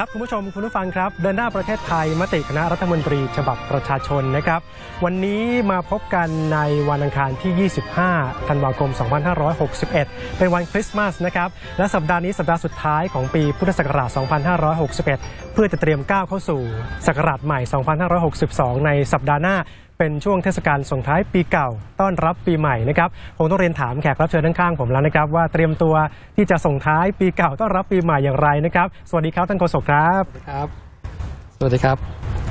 ครับคุณผู้ชมคุณผู้ฟังครับ เดินหน้าประเทศไทยมติคณะรัฐมนตรีฉบับประชาชนนะครับ วันนี้มาพบกันในวันอังคารที่ 25 ธันวาคม 2561 เป็นวันคริสต์มาสนะครับ และสัปดาห์นี้สัปดาห์สุดท้ายของปีพุทธศักราช 2561 เพื่อจะเตรียมก้าวเข้าสู่ศักราชใหม่ 2562 ในสัปดาห์หน้า เป็นช่วงเทศกาลส่งท้ายปีเก่า ต้อนรับปีใหม่นะครับคงต้องเรียนถามแขกรับเชิญด้านข้างผมแล้วนะครับ ว่าเตรียมตัวที่จะส่งท้ายปีเก่าต้อนรับปีใหม่อย่างไรนะครับสวัสดีครับท่านโฆษกครับครับ สวัสดีครับ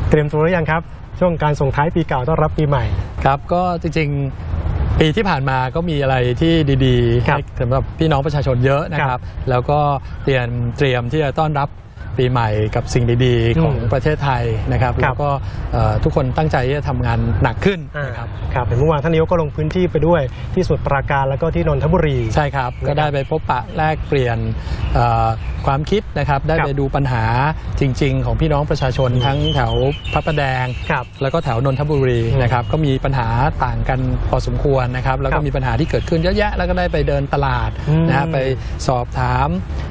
เตรียมตัวหรือยังครับ ช่วงการส่งท้ายปีเก่าต้อนรับปีใหม่ครับ ก็จริงๆปีที่ผ่านมาก็มีอะไรที่ดีๆครับให้สำหรับพี่น้องประชาชนเยอะนะคครัรับบแล้วก็เตรียมเตรียมที่จะต้อนรับ ปีใหม่กับสิ่งดีอืมๆของประเทศไทยนะครับครับ แล้วก็เอ่อทุกคนตั้งใจที่จะทำงานหนักขึ้นอ่านะครับครับเห็นเมื่อวานท่านนายกก็ลงพื้นที่ไปด้วยที่สมุทรปราการแล้วก็ที่นนทบุรี ใช่ครับนะครับก็ได้ไปพบปะแลกเปลี่ยนเอ่อความคิดนะครับได้ครับไปดูปัญหาจริง ๆ ของพี่น้องประชาชนทั้งแถวพระประแดง ครับ แล้วก็แถวนนทบุรีอืมนะครับก็มีปัญหาต่างกันพอสมควรนะครับแล้วครัก็บมีปัญหาที่เกิดขึ้นเยอะแยะ แล้วก็ได้ไปเดินตลาดอืมนะฮะไปสอบถาม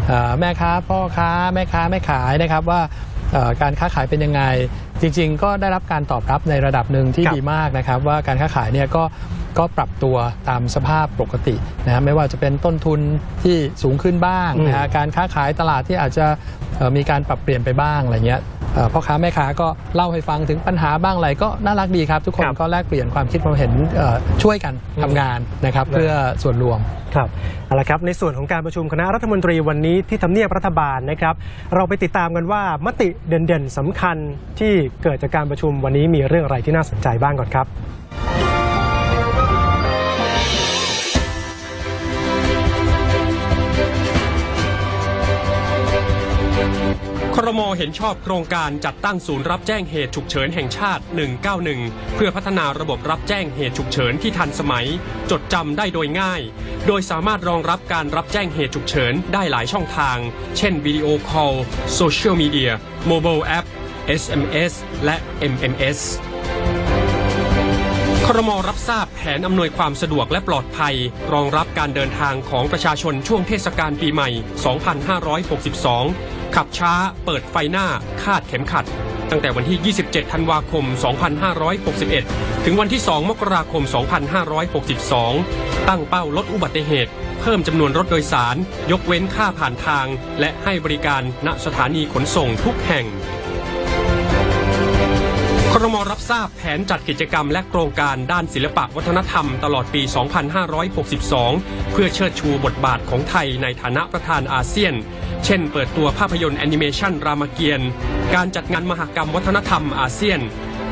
เอ่อแม่ค้าพ่อค้าแม่ค้าแม่ขายนะครับว่าเอ่อการค้าขายเป็นยังไง จริง ๆ ก็ได้รับการตอบรับในระดับหนึ่งที่ครับดีมากนะครับ ว่าการค้าขายเนี่ยก็ก็ปรับตัวตามสภาพปกตินะฮะไม่ว่าจะเป็นต้นทุนที่สูงขึ้นบ้างนะฮะการค้าขายตลาดที่อาจจะเอ่อมีการปรับเปลี่ยนไปบ้างอะไรเงี้ยเอ่อ พ่อค้าแม่ค้าก็เล่าให้ฟังถึงปัญหาบ้างอะไรก็น่ารักดีครับ ทุกคนครับก็แลกเปลี่ยนความคิดความเห็นเอ่อช่วยกันอืมทำงานนะครับนะเพื่อส่วนรวมครับเอาละครับในส่วนของการประชุมคณะรัฐมนตรีวันนี้ที่ทำเนียบรัฐบาลนะครับเราไปติดตามกันว่ามติเด่นๆสำคัญที่เกิดจากการประชุมวันนี้มีเรื่องอะไรที่น่าสนใจบ้างก่อนครับ รมเห็นชอบโครงการจัดตั้งศูนย์รับแจ้งเหตุฉุกเฉินแห่งชาติ 191 เพื่อพัฒนาระบบรับแจ้งเหตุฉุกเฉินที่ทันสมัย จดจำได้โดยง่าย โดยสามารถรองรับการรับแจ้งเหตุฉุกเฉินได้หลายช่องทาง เช่นวิดีโอคอลโซเชียลมีเดียโมบายแอป SMS และ MMS ครมรับทราบแผนอำนวยความสะดวกและปลอดภัย รองรับการเดินทางของประชาชนช่วงเทศกาลปีใหม่ 2562 ขับช้าเปิดไฟหน้าคาดเข็มขัด ตั้งแต่วันที่ 27 ธันวาคม 2561 ถึงวันที่ 2 มกราคม 2562 ตั้งเป้าลดอุบัติเหตุ เพิ่มจำนวนรถโดยสาร ยกเว้นค่าผ่านทาง และให้บริการณสถานีขนส่งทุกแห่ง ครมรับทราบแผนจัดกิจกรรมและโครงการด้านศิลปะวัฒนธรรมตลอดปี 2562 เพื่อเชิดชูบทบาทของไทยในฐานะประธานอาเซียน เช่น เปิดตัวภาพยนตร์แอนิเมชันรามเกียรติ์การจัดงานมหกรรมวัฒนธรรมอาเซียน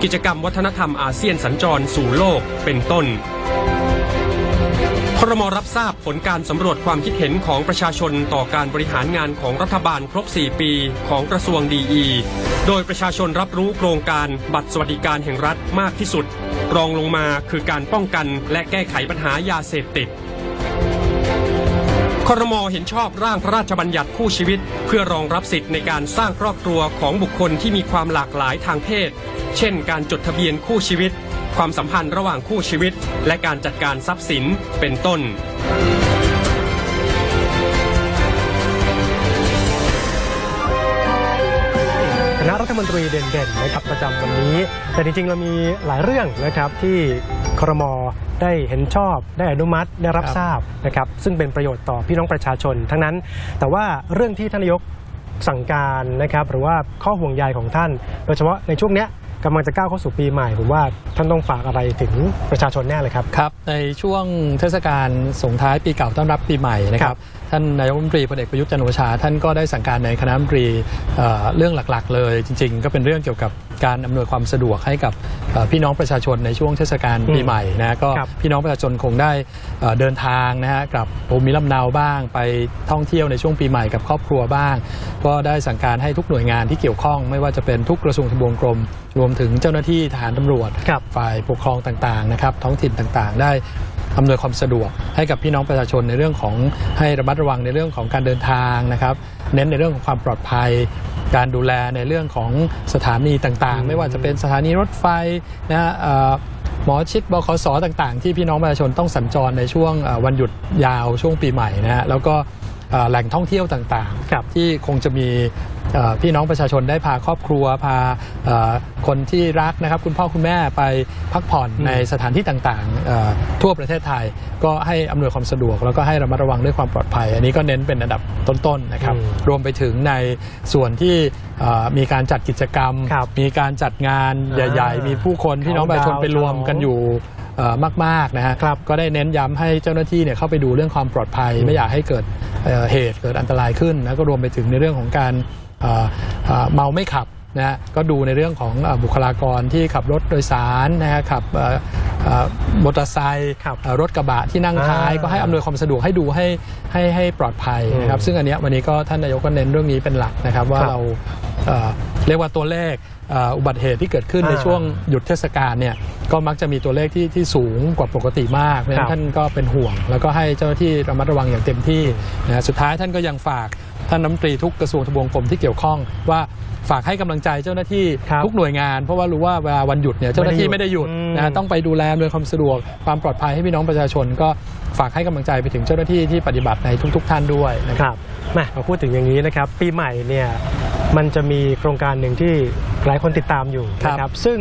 กิจกรรมวัฒนธรรมอาเซียนสัญจรสู่โลกเป็นต้น ครมรับทราบผลการสำรวจความคิดเห็นของประชาชนต่อการบริหารงานของรัฐบาลครบ 4 ปีของกระทรวงดีอีโดยประชาชนรับรู้โครงการบัตรสวัสดิการแห่งรัฐมากที่สุด รองลงมาคือการป้องกันและแก้ไขปัญหายาเสพติดครมเห็นชอบร่างพระราชบัญญัติคู่ชีวิต เพื่อรองรับสิทธิ์ในการสร้างครอบครัวของบุคคลที่มีความหลากหลายทางเพศ เช่น การจดทะเบียนคู่ชีวิต ความสัมพันธ์ระหว่างคู่ชีวิต และการจัดการทรัพย์สินเป็นต้น คณะรัฐมนตรีเด่นๆนะครับประจำวันนี้ แต่จริงๆเรามีหลายเรื่องนะครับที่ครมได้เห็นชอบได้อนุมัติได้รับทราบนะครับซึ่งเป็นประโยชน์ต่อพี่น้องประชาชน ทั้งนั้น แต่ว่าเรื่องที่ท่านนายกสั่งการนะครับหรือว่าข้อห่วงใยของท่าน โดยเฉพาะในช่วงเนี้ย กำลังจะก้าวเข้าสู่ปีใหม่ผมว่าท่านต้องฝากอะไรถึงประชาชนแน่เลยครับครับ ในช่วงเทศกาลส่งท้ายปีเก่าต้อนรับปีใหม่นะคครัรับบท่านนายกรัฐมนตรีพลเอกประยุทธ์จันทร์โอชา ท่านก็ได้สั่งการในคณะรัฐมนตรีเอ่อเรื่องหลักๆ เลย จริง ๆ ก็เป็นเรื่องเกี่ยวกับ การอำนวยความสะดวกให้กับเอ่อพี่น้องประชาชนในช่วงเทศกาลปีใหม่นะก็ครับพี่น้องประชาชนคงได้เอ่อเดินทางนะฮะกลับภูมิลำเนาบ้าง ไปท่องเที่ยวในช่วงปีใหม่กับครอบครัวบ้าง ก็ได้สั่งการให้ทุกหน่วยงานที่เกี่ยวข้อง ไม่ว่าจะเป็นทุกกระทรวงทบวงกรม รวมถึงเจ้าหน้าที่ทหารตำรวจครับฝ่ายปกครองต่างๆนะครับท้องถิ่นต่างๆ ได้อำนวยความสะดวกให้กับพี่น้องประชาชนในเรื่องของให้ระมัดระวังในเรื่องของการเดินทางนะครับ เน้นในเรื่องของความปลอดภัย การดูแลในเรื่องของสถานีต่างๆ ไม่ว่าจะเป็นสถานีรถไฟนะฮะหมอชิดบขสต่าง ๆ ที่พี่น้องประชาชนต้องสัญจรในช่วงวันหยุดยาวช่วงปีใหม่นะฮะแล้วก็ แหล่งท่องเที่ยวต่างครับๆที่คงจะมีเอ่อพี่น้องประชาชนได้พาครอบครัวพาเอ่อคนที่รักนะครับ คุณพ่อคุณแม่ไปพักผ่อนอืมในสถานที่ต่างๆเอ่อทั่วประเทศไทย ก็ให้อำนวยความสะดวก แล้วก็ให้ระมัดระวังด้วยความปลอดภัย อันนี้ก็เน้นเป็นอันดับต้นๆนะครับอืมรวมไปถึงในส่วนที่เอ่อมีการจัดกิจกรรมครับมีการจัดงานใหญ่ ๆ มีผู้คนพี่น้องประชาชนไปรวมกันอยู่เอ่อ มากๆนะฮะครับก็ได้เน้นย้ำให้เจ้าหน้าที่เนี่ยเข้าไปดูเรื่องความปลอดภัย ไม่อยากให้เกิดเอ่อเหตุเกิดอันตรายขึ้นแล้วก็รวมไปถึงในเรื่องของการเอ่อเอ่อเมาไม่ขับนะฮะก็ดูในเรื่องของเอ่อบุคลากรที่ขับรถโดยสารนะฮะขับเอ่อเอ่อมอเตอร์ไซค์ครับเอ่อรถกระบะที่นั่งท้ายอ่าก็ให้อำนวยความสะดวกให้ดูให้ให้ให้ปลอดภัยนะครับอืมซึ่งอันเนี้ยวันนี้ก็ท่านนายกก็เน้นเรื่องนี้เป็นหลักนะครับว่าครับเรา เอ่อเรียกว่าตัวเลขเอ่ออุบัติเหตุที่เกิดขึ้นในอ่าช่วงหยุดเทศกาลเนี่ยก็มักจะมีตัวเลขที่ที่สูงกว่าปกติมากเพราะฉะครันั้นบท่านก็เป็นห่วง แล้วก็ให้เจ้าหน้าที่ระมัดระวังอย่างเต็มที่นะสุดท้ายท่านก็ยังฝากท่านน้ำตรีทุกกระทรวงทบวงกรมที่เกี่ยวข้องว่าฝากให้กำลังใจเจ้าหน้าที่ครับทุกหน่วยงานเพราะว่ารู้ว่าเวลาวันหยุดเนี่ยเจ้าหน้าที่ไม่ไม่ได้ได้หหยุยุดดอืมนะต้องไปดูแลอำนวยความสะดวกความปลอดภัยให้พี่น้องประชาชน ก็ฝากให้กำลังใจไปถึงเจ้าหน้าที่ที่ปฏิบัติในทุก ๆ ท่านด้วยนะครับแหม่พอพูดถึงอย่างนี้นะครับปีใหม่เนี่ย มันจะมีโครงการหนึ่งที่หลายคนติดตามอยู่นะครับซึ่ง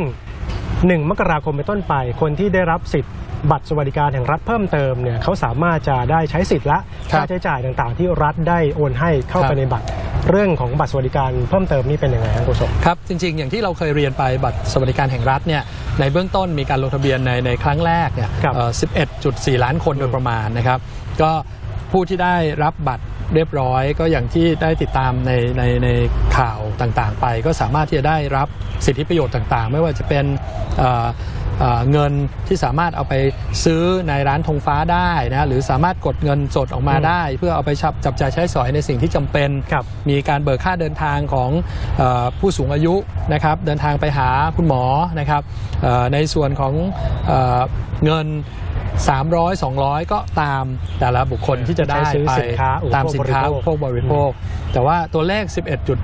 1 มกราคมเป็นต้นไป คนที่ได้รับสิทธิ์บัตรสวัสดิการแห่งรัฐเพิ่มเติมเนี่ยเขาสามารถจะได้ใช้สิทธิ์ละครับค่าใช้จ่ายต่างๆ ที่รัฐได้โอนให้เข้าครับไปในบัตรเรื่องของบัตรสวัสดิการเพิ่มเติมนี่เป็นยังไงครับคุณผู้ชมครับจริง ๆ อย่างที่เราเคยเรียนไปบัตรสวัสดิการแห่งรัฐเนี่ยในเบื้องต้นมีการลงทะเบียนในในครั้งแรกเนี่ยครับเอ่อ11.4 ล้านคนโดยประมาณนะครับ ก็ผู้ที่ได้รับบัตร เรียบร้อยก็อย่างที่ได้ติดตามในในในข่าวต่างๆ ไป ก็สามารถที่จะได้รับสิทธิประโยชน์ต่างๆ ไม่ว่าจะเป็นเอ่อเอ่อเงินที่สามารถเอาไปซื้อในร้านธงฟ้าได้นะหรือสามารถกดเงินสดออกมาอืมได้ เพื่อเอาไปจับจับจ่ายใช้สอยในสิ่งที่จำเป็นครับมีการเบิกค่าเดินทางของเออผู้สูงอายุนะครับเดินทางไปหาคุณหมอนะครับเอ่อในส่วนของเออเงิน 300 200 ก็ตามแต่ละบุคคลที่จะได้ใช้ซื้อไปสินค้าอุปโภคตามสินค้าบริโภคอุปโภคบริโภค แต่ว่าตัวเลข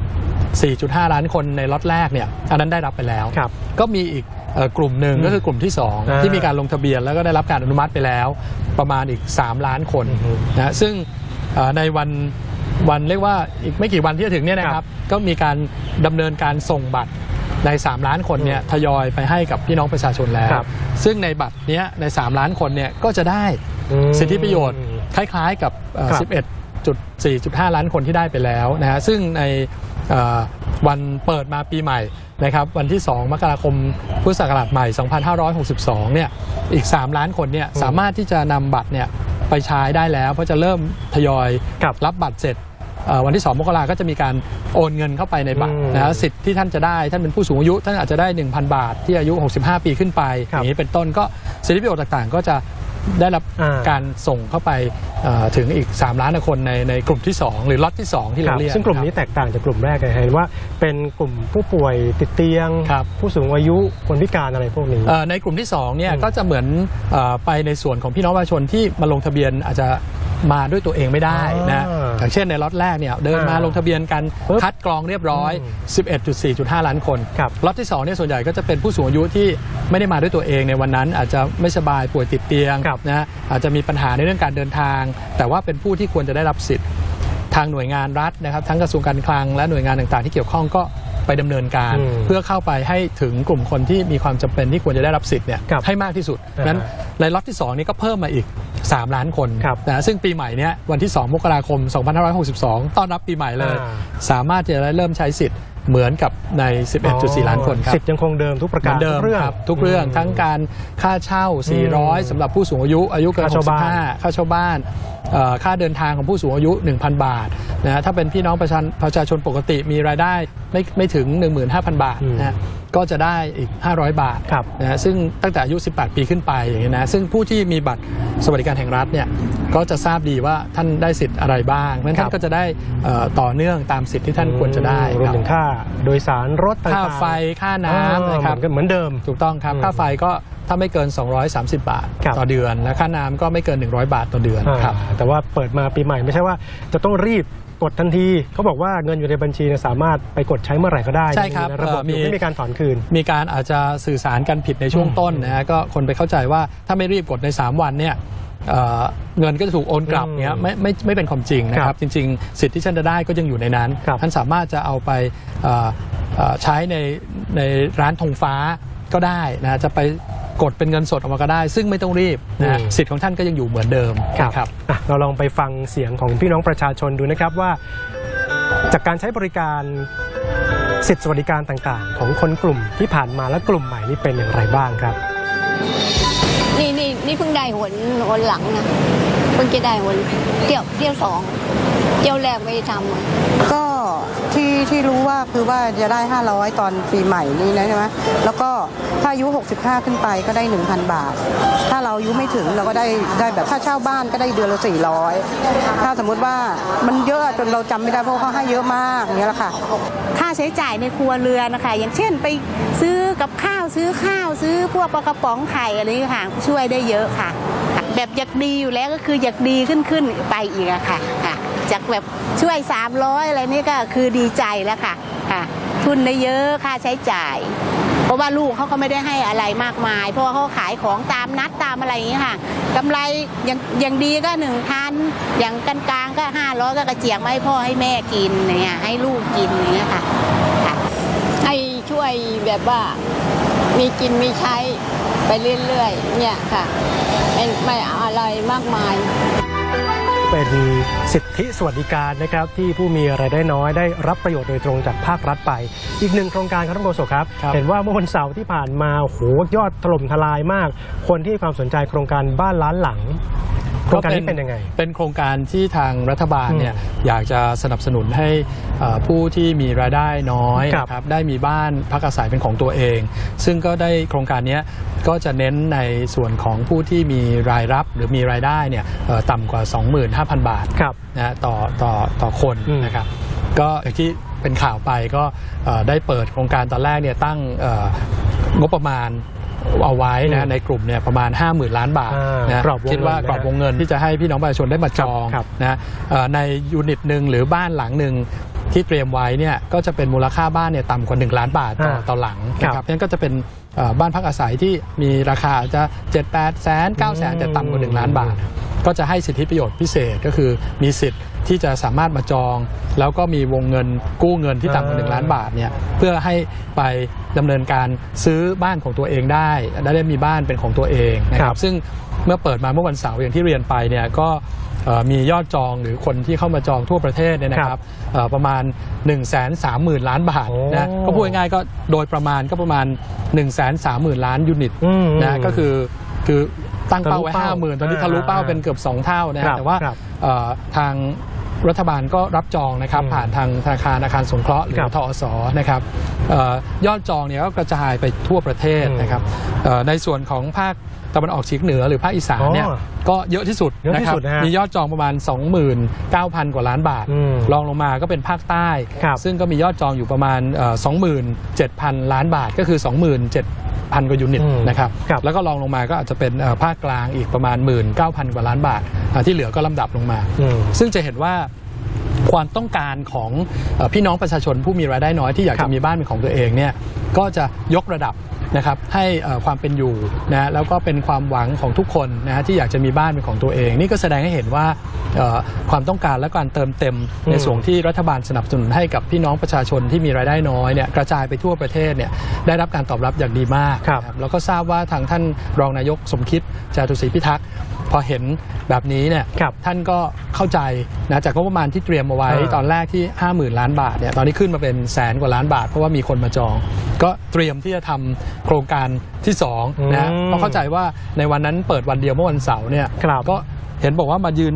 11.4.5 ล้านคนในล็อตแรกเนี่ยอันนั้นได้รับไปแล้วครับก็มีอีกเอ่อกลุ่มหนึ่งอืมก็คือกลุ่มที่อ่า2ที่มีการลงทะเบียนแล้วก็ได้รับการอนุมัติไปแล้ว ประมาณอีก 3 ล้านคนอือฮึนะซึ่งเอ่อในวันวันเรียกว่าอีกไม่กี่วันที่จะถึงเนี่ยนะคครัรับบก็มีการดำเนินการส่งบัตร ใน 3 ล้านคนเนี่ยทยอยไปให้กับพี่น้องประชาชนแล้วครับซึ่งในบัตรเนี้ยใน 3 ล้านคนเนี่ยก็จะได้อืมสิทธิประโยชน์คล้ายๆกับเอ่อครับ 11.4.5 ล้านคนที่ได้ไปแล้วนะฮะซึ่งในเอ่อวันเปิดมาปีใหม่นะครับวันที่ 2 มกราคมพุทธศักราชใหม่ 2562 เนี่ยอีก 3 ล้านคนเนี่ยอืมสามารถที่จะนำบัตรเนี่ยไปใช้ได้แล้ว เพราะจะเริ่มทยอยครับรับบัตรเสร็จเอ่อ วันที่ 2 มกราก็จะมีการโอนเงินเข้าไปในบัตรอืมนะฮะสิทธิ์ที่ท่านจะได้ท่านเป็นผู้สูงอายุ ท่านอาจจะได้ 1,000 บาท ที่อายุ 65 ปีขึ้นไปครัอบย่างนี้เป็นต้นก็สิทธิประโยชน์ต่างๆ ก็จะได้รับอ่าการส่งเข้าไปเอ่อถึงอีก 3 ล้านคนในในกลุ่มที่ 2 หรือล็อตที่ 2 ที่คเรารับเรียกซึ่งกลุ่มนี้ครับแตกต่างจากกลุ่มแรกเลยเห็นว่าเป็นกลุ่มผู้ป่วยติดเตียงครับผู้สูงอายุคนพิการอะไรพวกนี้เอ่อในกลุ่มที่2เนี่ยอืมก็จะเหมือนเออไปในส่วนของพี่น้องประชาชนที่มาลงทะเบียนอาจจะ มาด้วยตัวเองไม่ได้นะอ่าอย่างเช่นในล็อตแรกเนี่ยเดินมาอ่าลงทะเบียนกันปึ๊บคัดกรองเรียบร้อยอืม11.4.5 ล้านคนครับล็อตที่2เนี่ยส่วนใหญ่ก็จะเป็นผู้สูงอายุที่ไม่ได้มาด้วยตัวเองในวันนั้น อาจจะไม่สบายป่วยติดเตียงครับนะอาจจะมีปัญหาในเรื่องการเดินทาง แต่ว่าเป็นผู้ที่ควรจะได้รับสิทธิ์ทางหน่วยงานรัฐนะครับทั้งกระทรวงการคลังและหน่วยงานต่างๆ ที่เกี่ยวข้องก็ไปดำเนินการอืมเพื่อเข้าไปให้ถึงกลุ่มคนที่มีความจำเป็นที่ควรจะได้รับสิทธิ์เนี่ยครับให้มากที่สุดอ่านั้นในล็อตที่2นี้ก็เพิ่มมาอีก 3 ล้านคนครับนะซึ่งปีใหม่เนี้ยวันที่ 2 มกราคม 2562 ต้อนรับปีใหม่เลย อ่า สามารถจะได้เริ่มใช้สิทธิ์เหมือนกับใน 11.4 ล้านคนครับ สิทธิ์ยังคงเดิมทุกประเหกามืรอนเดิมทุกเรื่อง ครับทุกเรื่องทั้งการค่าเช่า 400สำหรับผู้สูงอายุอายุเกิน ค่าเช่าบ้าน65 ค่าเช่าบ้านเอ่อ ค่าเดินทางของผู้สูงอายุ 1,000 บาทนะฮะถ้าเป็นพี่น้องประชาประชาชนปกติมีรายได้ไม่ไม่ถึง 15,000 บาทอืมนะฮะก็จะได้อีก 500 บาทครับนะฮะซึ่งตั้งแต่อายุ 18 ปีขึ้นไปอย่างนี้นะซึ่งผู้ที่มีบัตรสวัสดิการแห่งรัฐเนี่ยก็จะทราบดีว่าท่านได้สิทธิ์อะไรบ้างเพราะฉะนั้นครัท่าบนก็จะได้เอ่อต่อเนื่องตามสิทธิ์ที่ท่านควรจะได้รวมครับถึงค่า โดยสารรถต่างๆค่าไฟค่าน้ำนะครับเหมือเหมือนเดิมถูกต้องครับอืมค่าไฟก็ ถ้าไม่เกิน 230 บาทครับ ต่อเดือน และค่าน้ำก็ไม่เกิน 100 บาทต่อเดือนครับ อ่าแต่ว่าเปิดมาปีใหม่ไม่ใช่ว่าจะต้องรีบกดทันทีเขาบอกว่าเงินอยู่ในบัญชีเนี่ยสามารถไปกดใช้เมื่อไหร่ก็ได้ใช่ครับในระบบเอ่อมี ไม่มีการถอนคืน มีการอาจจะสื่อสารกันผิดในช่วงอืมต้นนะฮะก็คนไปเข้าใจว่าถ้าไม่รีบกดใน 3 วันเนี่ยเอ่อเงินก็จะถูกโอนกลับอืมเนี้ยไม่ไม่ไม่เป็นความจริงนะคครัรับบจริง ๆ สิทธิ์ที่ท่านจะได้ก็ยังอยู่ในนั้น ครับท่านสามารถจะเอาไปเอ่อเอ่อใช้ในในร้านธงฟ้าก็ได้นะจะไป กดเป็นเงินสดออกมาก็ได้ ซึ่งไม่ต้องรีบนะฮะสิทธิ์ของท่านก็ยังอยู่เหมือนเดิมนะครับอะเราลองไปฟังเสียงของพี่น้องประชาชนดูนะครับว่า จากการใช้บริการสิทธิสวัสดิการต่างๆ ของคนกลุ่มที่ผ่านมาและกลุ่มใหม่นี่เป็นอย่างไรบ้างครับ นี่นี่นี่เพิ่งได้หนหนหลังนะเพิ่งจะได้หนเที่ยวเที่ยวสองเที่ยวแรกไม่ได้ทำอะก็ ที่ที่รู้ว่าคือว่าจะได้ 500 ตอนปีใหม่นี้นะใช่ไหมแล้วก็ถ้าอายุ 65 ขึ้นไปก็ได้ 1,000 บาท ถ้าเราอายุไม่ถึงเราก็ได้ได้แบบค่าเช่าบ้านก็ได้เดือนละ 400 ถ้าสมมุติว่ามันเยอะจนเราจำไม่ได้เพราะเขาให้เยอะมากอย่างเนี้ยแหละค่ะ ค่าใช้จ่ายในครัวเรือนนะคะอย่างเช่นไปซื้อกับข้าว ซื้อข้าวซื้อพวกปลากระป๋องไข่อะไรอย่างเงี้ยค่ะ ช่วยได้เยอะค่ะ แบบอยากดีอยู่แล้วก็คืออยากดีขึ้นขึ้นไปอีกอะค่ะค่ะจากแบบช่วย 300 อะไรนี่ก็คือดีใจแล้วค่ะค่ะ ทุนได้เยอะค่าใช้จ่าย เพราะว่าลูกเขาก็ไม่ได้ให้อะไรมากมาย เพราะว่าเขาขายของตามนัดตามอะไรอย่างเงี้ค่ะกำไรอย่างอย่างดีก็หนึ่งพันอย่างกลางๆก็ห้าร้อยก็กระเจียกมาให้พ่อให้แม่กินเนี่ยให้ลูกกินอย่างเงี้ยค่ะให้ช่วยแบบว่า มีกินมีใช้ไปเรื่อยๆ เนี่ยค่ะไม่ไม่อะไรมากมาย เป็นสิทธิสวัสดิการนะครับ ที่ผู้มีรายได้น้อยได้รับประโยชน์โดยตรงจากภาครัฐไป อีกหนึ่งโครงการครับท่านโฆษกครับ ครับ เห็นว่าเมื่อวันเสาร์ที่ผ่านมาโอ้โหยอดถล่มทลายมาก คนที่ให้ความสนใจโครงการบ้านล้านหลัง โครงการนี้เป็นยังไง เป็นโครงการที่ทางรัฐบาลเนี่ยอยากจะสนับสนุนให้เอ่อผู้ที่มีรายได้น้อยครับนะครับได้มีบ้านพักอาศัยเป็นของตัวเอง ซึ่งก็ได้โครงการเนี้ยก็จะเน้นในส่วนของผู้ที่มีรายรับหรือมีรายได้เนี่ยเอ่อต่ำกว่า 25,000 บาทครับนะฮะต่อต่อต่อคนอืมนะครับก็อย่างที่เป็นข่าวไปก็เอ่อได้เปิดโครงการตอนแรกเนี่ยตั้งเอ่องบประมาณ เอาไว้อืนะมในกลุ่มเนี่ยประมาณ 50,000 ล้านบาทอ่านะกรอบวงคิดว่าเงินนะกรอบวงเงินที่จะให้พี่น้องประชาชนได้มาจองครับนะเอ่อในยูนิตหนึ่งหรือบ้านหลังหนึ่งที่เตรียมไว้เนี่ยก็จะเป็นมูลค่าบ้านเนี่ยต่ำกว่า 1 ล้านบาทต่ออ่าต่อหลังนะคครัรับบนั่นก็จะเป็นเอ่อบ้านพักอาศัยที่มีราคาอาจจะ 7 8แสน9แสนแต่ต่ำกว่า 1 ล้านบาท ก็จะให้สิทธิประโยชน์พิเศษก็คือมีสิทธิ์ที่จะสามารถมาจอง แล้วก็มีวงเงินกู้เงินที่ต่ำกว่าอ่า1ล้านบาทเนี่ยเพื่อให้ไป ดำเนินการซื้อบ้านของตัวเองได้และได้มีบ้านเป็นของตัวเองนะคครัรับบซึ่งเมื่อเปิดมาเมื่อวันเสาร์อย่างที่เรียนไปเนี่ยก็เอ่อมียอดจองหรือคนที่เข้ามาจองทั่วประเทศเนี่ยนะคครัรับบเอ่อประมาณ 1 3 0 0 0 0 ล้านบาทโอ้นะก็พูดง่ายๆก็โดยประมาณก็ประมาณ 1 3 0 0 0 0 ล้านยูนิตอืมนะก็คือคือตั้งเป้าไว้ทะลุเป้าห้าหมื่นตอนนี้ทะลุเป้าอ่าเป็นเกือบ 2 เท่านะครับแต่ว่าครับเอ่อทาง รัฐบาลก็รับจองนะครับอืมผ่านทางธนาคารอาคารสงเคราะห์หรือครับทอสนะครับเอ่อยอดจองเนี่ยก็กระจายไปทั่วประเทศอืมนะครับเอ่อในส่วนของภาค ตะวันออกเฉียงเหนือหรือภาคอีสานเนี่ยอ๋อก็เยอะที่สุดเยอะที่นะครับสุดนะฮะมียอดจองประมาณ 29,000 กว่าล้านบาท อืมรองลงมาก็เป็นภาคใต้ ครับซึ่งก็มียอดจองอยู่ประมาณเอ่อ27,000 ล้านบาทก็คือ 27,000 กว่ายูนิตอืมนะครับครับ แล้วก็รองลงมาก็อาจจะเป็นเอ่อภาคกลางอีกประมาณ 19,000 กว่าล้านบาทอ่าที่เหลือก็ลำดับลงมา อืม ซึ่งจะเห็นว่าความต้องการของเอ่อพี่น้องประชาชนผู้มีรายได้น้อยที่อยากครัจะบมีบ้านเป็นของตัวเองเนี่ยก็จะยกระดับนะครับให้เอ่อความเป็นอยู่นะแล้วก็เป็นความหวังของทุกคนนะฮะที่อยากจะมีบ้านเป็นของตัวเอง นี่ก็แสดงให้เห็นว่าเอ่อความต้องการและการเติมเต็มในอืมส่วนที่รัฐบาลสนับสนุนให้กับพี่น้องประชาชนที่มีรายได้น้อยเนี่ยกระจายไปทั่วประเทศเนี่ยได้รับการตอบรับอย่างดีมากครับนะแล้วก็ทราบว่าทางท่านรองนายกสมคิดจาตุศรีพิทักษ์พอเห็นแบบนี้เนี่ยครับท่านก็เข้าใจนะจากงบประมาณที่เตรียมเอาไว้อ่าตอนแรกที่ 50,000 ล้านบาทเนี่ยตอนนี้ขึ้นมาเป็นแสนกว่าล้านบาทเพราะว่ามีคนมาจองก็เตรียมที่จะทำโครงการที่2นะฮะอืมเพราะเข้าใจว่าในวันนั้นเปิดวันเดียวเมื่อวันเสาร์เนี่ยครับก็เห็นบอกว่ามายืน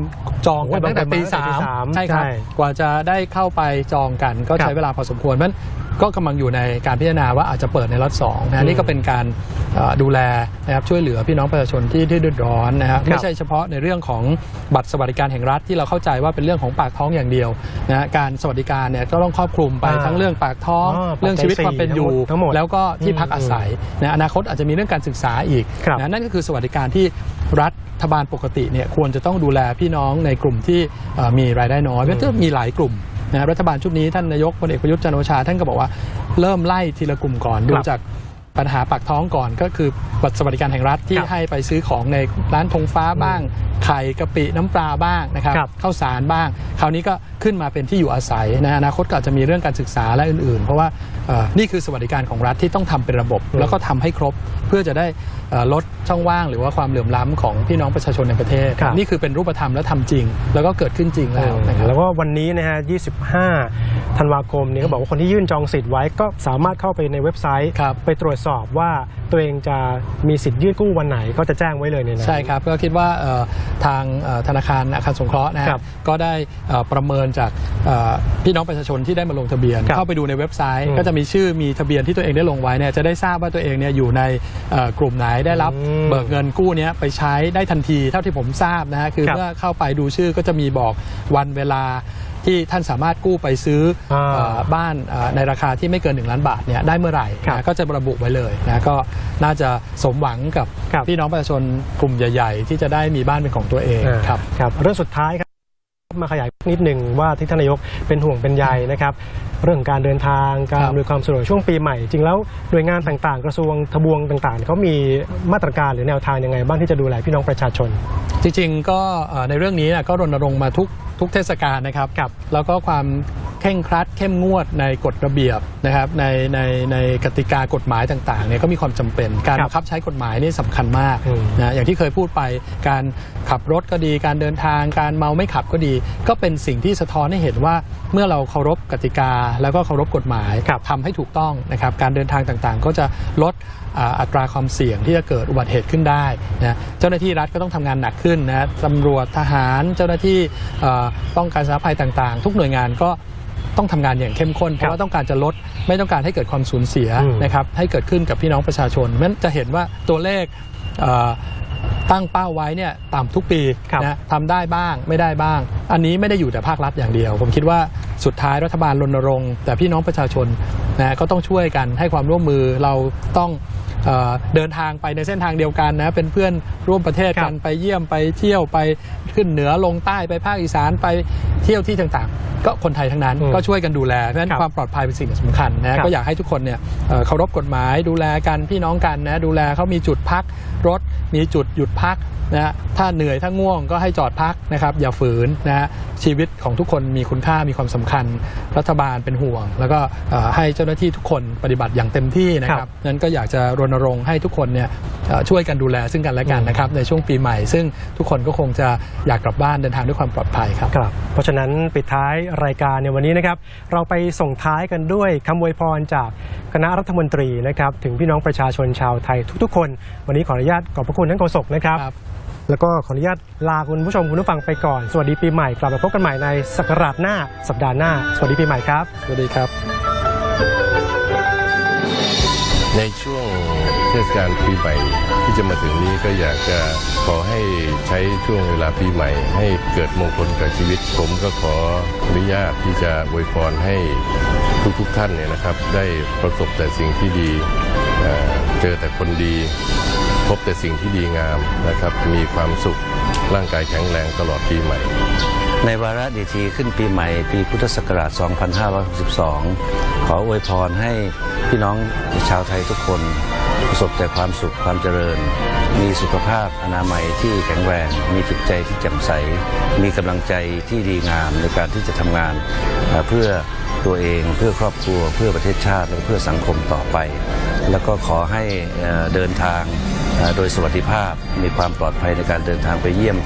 จองกันโอ้ยตั้งแต่ตีบางคนมาตั้งแต่ตีสามสามใช่ครับใช่กว่าจะได้เข้าไปจองกันก็ครัใช้บเวลาพอสมควรเพราะฉะนั้น ก็กำลังอยู่ในการพิจารณาว่าอาจจะเปิดในล็อตสองนะนี่ก็เป็นการเอ่อดูแลนะครับช่วยเหลือพี่น้องประชาชนที่ที่เดือดร้อนนะครับไม่ใช่เฉพาะในเรื่องของบัตรสวัสดิการแห่งรัฐที่เราเข้าใจว่าเป็นเรื่องของปากท้องอย่างเดียวนะการสวัสดิการเนี่ยก็ต้องครอบคลุมไปอ่าทั้งเรื่องปากท้องอ๋อเรื่องชีวิตความเป็นอยู่ทั้งหมดแล้วก็ที่พักอืมอาศัยนะอนาคตอาจจะมีเรื่องการศึกษาอีกครับนะนั่นก็คือสวัสดิการที่รัฐบาลปกติเนี่ยควรจะต้องดูแลพี่น้องในกลุ่มที่เอ่อมีรายได้น้อยเพราะฉะนั้นมีหลายกลุ่ม นะรัฐบาลชุดนี้ท่านนายกพลเอกประยุทธ์จันทร์โอชาท่านก็บอกว่าเริ่มไล่ทีละกลุ่มก่อนดูจาก ปัญหาปากท้องก่อนก็คือบัตรสวัสดิการแห่งรัฐที่ครับให้ไปซื้อของในร้านธงฟ้าบ้าง ไข่กะปิน้ำปลาบ้างนะครับครับข้าวสารบ้าง คราวนี้ก็ขึ้นมาเป็นที่อยู่อาศัยนะอนาคตก็อาจจะมีเรื่องการศึกษาและอื่น ๆ เพราะว่าเอ่อนี่คือสวัสดิการของรัฐที่ต้องทำเป็นระบบอืมแล้วก็ทำให้ครบเพื่อจะได้เอ่อลดช่องว่างหรือว่าความเหลื่อมล้ำของพี่น้องประชาชนในประเทศ ครับ นี่คือเป็นรูปธรรมและทำจริง แล้วก็เกิดขึ้นจริงแล้วนะครับ แล้วก็วันนี้นะฮะ 25 ธันวาคมนี้ก็บอกว่าคนที่ยื่นจองสิทธิ์ไว้ก็สามารถเข้าไปในเว็บไซต์ ครับ ไปตรวจสอบว่าตัวเองจะมีสิทธิ์ยื่นกู้วันไหนก็จะแจ้งไว้เลยในนั้น ใช่ครับ ก็คิดว่าเอ่อทางเอ่อธนาคารอาคารสงเคราะห์นะฮะครับก็ได้เอ่อประเมินจากเอ่อพี่น้องประชาชนที่ได้มาลงทะเบียนครับเข้าไปดูในเว็บไซต์อืมก็จะมีชื่อมีทะเบียนที่ตัวเองได้ลงไว้เนี่ยจะได้ทราบว่าตัวเองเนี่ยอยู่ในเอ่อกลุ่มไหนได้รับอืมเบิกเงินกู้เนี้ยไปใช้ได้ทันทีเท่าที่ผมทราบนะฮะคือครับเมื่อเข้าไปดูชื่อก็จะมีบอกวันเวลา ที่ท่านสามารถกู้ไปซื้ออาเอ่อบ้านเอ่อในราคาที่ไม่เกิน 1 ล้านบาทเนี่ยได้เมื่อไหร่ครับนะก็จะระบุไว้เลยนะก็น่าจะสมหวังกับครับพี่น้องประชาชนกลุ่มใหญ่ ๆ ที่จะได้มีบ้านเป็นของตัวเองอ่าครับครับเรื่องสุดท้ายครับมาขยายนิดหนึ่งว่าที่ท่านนายกเป็นห่วงเป็นใยนะครับเรื่องของการเดินทางการครับอำนวยความสะดวกช่วงปีใหม่ จริงแล้วหน่วยงานต่างๆ กระทรวงทบวงต่างๆเขามีมาตรการหรือแนวทางยังไงบ้างที่จะดูแลพี่น้องประชาชน จริงๆ ก็เอ่อในเรื่องนี้นะก็รณรงค์มาทุก ทุกเทศกาลนะครับครับแล้วก็ความเคร่งครัดเข้มงวดในกฎระเบียบนะครับในในในกติกากฎหมายต่างๆเนี่ยก็มีความจำเป็น การครับบังคับใช้กฎหมายนี่สำคัญมากอืมนะอย่างที่เคยพูดไปการขับรถก็ดี การเดินทาง การเมาไม่ขับก็ดี ก็เป็นสิ่งที่สะท้อนให้เห็นว่าเมื่อเราเคารพกติกา แล้วก็เคารพกฎหมายครับทำให้ถูกต้องนะครับการเดินทางต่างๆ ก็จะลดอ่าอัตราความเสี่ยงที่จะเกิดอุบัติเหตุขึ้นได้นะเจ้าหน้าที่รัฐก็ต้องทำงานหนักขึ้นนะตำรวจทหารเจ้าหน้าที่เอ่อป้องกันสาธารณภัยต่างๆ ทุกหน่วยงานก็ต้องทำงานอย่างเข้มข้น เพราะว่าต้องการจะลดไม่ต้องการให้เกิดความสูญเสียอืม นะครับให้เกิดขึ้นกับพี่น้องประชาชนมันจะเห็นว่าตัวเลขเอ่อตั้งเป้าไว้เนี่ยต่ำทุกปีครับนะทำได้บ้างไม่ได้บ้าง อันนี้ไม่ได้อยู่แต่ภาครัฐอย่างเดียว ผมคิดว่าสุดท้ายรัฐบาลรณรงค์แต่พี่น้องประชาชน นะก็ต้องช่วยกันให้ความร่วมมือเราต้องเอ่อเดินทางไปในเส้นทางเดียวกันนะเป็นเพื่อนร่วมประเทศกันไปเยี่ยมไปเที่ยวไปขึ้นเหนือลงใต้ไปภาคอีสานไปเที่ยวที่ต่างๆ ก็คนไทยทั้งนั้นอืมก็ช่วยกันดูแลเพราะฉะนั้นครับความปลอดภัยเป็นสิ่งสำคัญนะก็อยากให้ทุกคนเนี่ยเอ่อเคารพกฎหมายดูแลกันพี่น้องกันนะดูแลเขามีจุดพักรถ มีจุดหยุดพักนะฮะถ้าเหนื่อยถ้าง่วงก็ให้จอดพักนะครับอย่าฝืนนะฮะชีวิตของทุกคนมีคุณค่ามีความสำคัญ รัฐบาลเป็นห่วง แล้วก็เอ่อให้เจ้าหน้าที่ทุกคนปฏิบัติอย่างเต็มที่นะคครัรับบนั้นก็อยากจะรณรงค์ให้ทุกคนเนี่ยเอ่อช่วยกันดูแลซึ่งกันและกันอืมนะครับในช่วงปีใหม่ ซึ่งทุกคนก็คงจะอยากกลับบ้านเดินทางด้วยความปลอดภัยครับครับ เพราะฉะนั้นปิดท้ายรายการในวันนี้นะครับเราไปส่งท้ายกันด้วยคำอวยพรจากคณะรัฐมนตรีนะครับถึงพี่น้องประชาชนชาวไทยทุกๆ คน วันนี้ขออนุญาตขอบพระคุณท่านโฆษกนะครับครับแล้วก็ขออนุญาตลาคุณผู้ชมคุณผู้ฟังไปก่อน สวัสดีปีใหม่กลับมาพบกันใหม่ในสักราชหน้าสัปดาห์หน้า สวัสดีปีใหม่ครับ สวัสดีครับ ในช่วงเทศกาลปีใหม่ที่จะมาถึงนี้ก็อยากจะขอให้ใช้ช่วงเวลาปีใหม่ ให้เกิดมงคลกับชีวิต ผมก็ขออนุญาตที่จะอวยพรให้ทุกๆท่านเนี่ยนะครับ ได้ประสบแต่สิ่งที่ดีเเจอแต่คนดี พบแต่สิ่งที่ดีงามนะครับ มีความสุขร่างกายแข็งแรงตลอดปีใหม่ ในวาระดีทีขึ้นปีใหม่ปีพุทธศักราช 2562 ขออวยพรให้พี่น้องชาวไทยทุกคน ประสบแต่ความสุขความเจริญ มีสุขภาพอนามัยที่แข็งแรง มีจิตใจที่แจ่มใส มีกำลังใจที่ดีงามในการที่จะทำงานเพื่อตัวเองเพื่อครอบครัว เพื่อประเทศชาติและเพื่อสังคมต่อไป แล้วก็ขอให้เดินทาง โดยสวัสดิภาพมีความปลอดภัยในการเดินทางไปเยี่ยม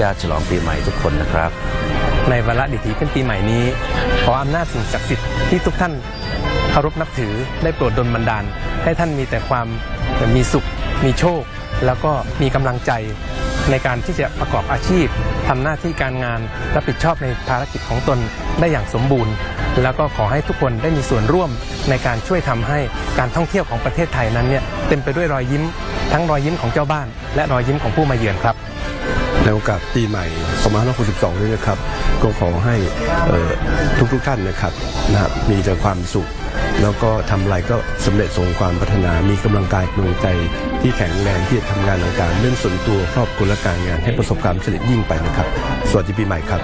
ญาติฉลองปีใหม่ทุกคนนะครับ ในวาระดิถีขึ้นปีใหม่นี้ ขออำนาจสิ่งศักดิ์สิทธิ์ที่ทุกท่านเคารพนับถือได้โปรดดลบันดาล ให้ท่านมีแต่ความมีสุข มีโชค แล้วก็มีกำลังใจในการที่จะประกอบอาชีพทำหน้าที่การงานรับผิดชอบในภารกิจของตนได้อย่างสมบูรณ์ แล้วก็ขอให้ทุกคนได้มีส่วนร่วมในการช่วยทำให้การท่องเที่ยวของประเทศไทยนั้นเนี่ยเต็มไปด้วยรอยยิ้ม ทั้งรอยยิ้มของเจ้าบ้าน และรอยยิ้มของผู้มาเยือนครับในโอกาสปีใหม่2562นี้นะครับ ก็ขอให้เอ่อทุกๆท่านนะครับนะครับมีแต่ความสุข แล้วก็ทำอะไรก็สำเร็จสงความพัฒนา มีกำลังกายกำลังใจที่แข็งแรงที่จะทำงานต่างๆเรื่องส่วนตัวครอบครัวและการงานให้ประสบความสำเร็จยิ่งไปนะครับ สวัสดีปีใหม่ครับ